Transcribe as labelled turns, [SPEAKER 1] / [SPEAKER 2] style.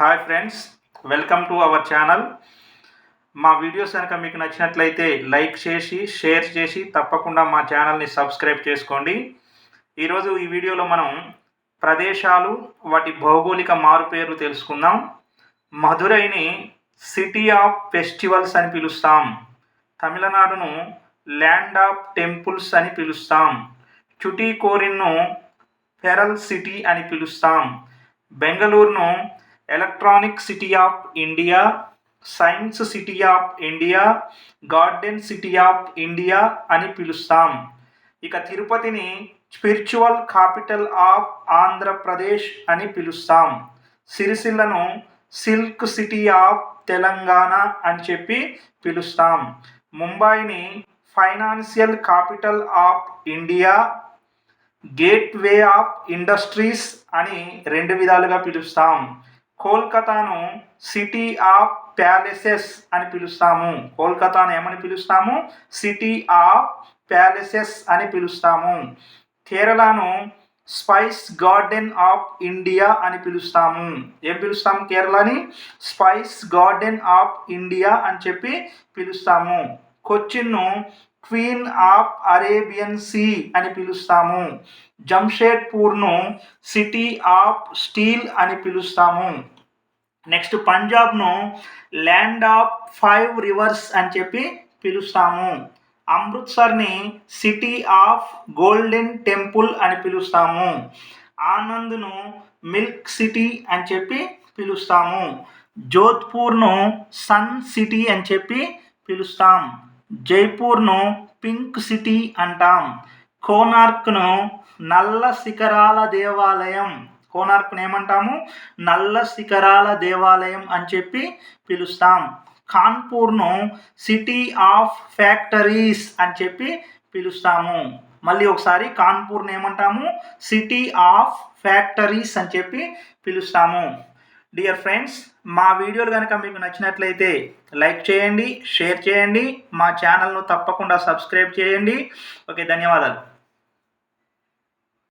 [SPEAKER 1] Hi friends welcome to our channel. మా videos కనుక మీకు నచ్చినట్లయితే లైక్ చేసి షేర్ చేసి తప్పకుండా మా ఛానల్ని సబ్స్క్రైబ్ చేసుకోండి. ఈరోజు ఈ వీడియోలో మనం ప్రదేశాలు వాటి భౌగోళిక మారుపేర్లు తెలుసుకుందాం. మధురైని సిటీ ఆఫ్ ఫెస్టివల్స్ అని పిలుస్తాం. తమిళనాడును ల్యాండ్ ఆఫ్ టెంపుల్స్ అని పిలుస్తాం. చుటీకోరిన్ను ఫెరల్ సిటీ అని పిలుస్తాం. బెంగళూరును electronic city of India science city of India garden city of India అని పిలుస్తాం. ఇక తిరుపతిని స్పిరిచువల్ క్యాపిటల్ ఆఫ్ ఆంధ్రప్రదేశ్ అని పిలుస్తాం. సిరిసిల్లను సిల్క్ సిటీ ఆఫ్ తెలంగాణ అని చెప్పి పిలుస్తాం. ముంబైని financial capital of India gateway of industries అని రెండు విధాలుగా పిలుస్తాం. కోల్కతాను సిటీ ఆఫ్ ప్యాలెసెస్ అని పిలుస్తాము. కోల్కతాను ఏమని పిలుస్తాము? సిటీ ఆఫ్ ప్యాలెసెస్ అని పిలుస్తాము. కేరళను స్పైస్ గార్డెన్ ఆఫ్ ఇండియా అని పిలుస్తాము. ఏం పిలుస్తాము కేరళని? స్పైస్ గార్డెన్ ఆఫ్ ఇండియా అని చెప్పి పిలుస్తాము. కొచ్చిన్ను క్వీన్ ఆఫ్ అరేబియన్ సీ అని పిలుస్తాము. జంషేద్పూర్ను సిటీ ఆఫ్ స్టీల్ అని పిలుస్తాము. నెక్స్ట్ పంజాబ్ను ల్యాండ్ ఆఫ్ ఫైవ్ రివర్స్ అని చెప్పి పిలుస్తాము. అమృత్సర్ని సిటీ ఆఫ్ గోల్డెన్ టెంపుల్ అని పిలుస్తాము. ఆనంద్ను మిల్క్ సిటీ అని చెప్పి పిలుస్తాము. జోధ్పూర్ను సన్ సిటీ అని చెప్పి పిలుస్తాం. జైపూర్ను పింక్ సిటీ అంటాం. కోనార్క్ను నల్ల శిఖరాల దేవాలయం. కోనార్క్ను ఏమంటాము? నల్ల శిఖరాల దేవాలయం అని చెప్పి పిలుస్తాం. కాన్పూర్ను సిటీ ఆఫ్ ఫ్యాక్టరీస్ అని చెప్పి పిలుస్తాము. మళ్ళీ ఒకసారి కాన్పూర్ని ఏమంటాము? సిటీ ఆఫ్ ఫ్యాక్టరీస్ అని చెప్పి పిలుస్తాము. డియర్ ఫ్రెండ్స్ మా వీడియోలు కనుక మీకు నచ్చినట్లయితే లైక్ చేయండి షేర్ చేయండి మా ఛానల్ను తప్పకుండా సబ్స్క్రైబ్ చేయండి. ఓకే ధన్యవాదాలు.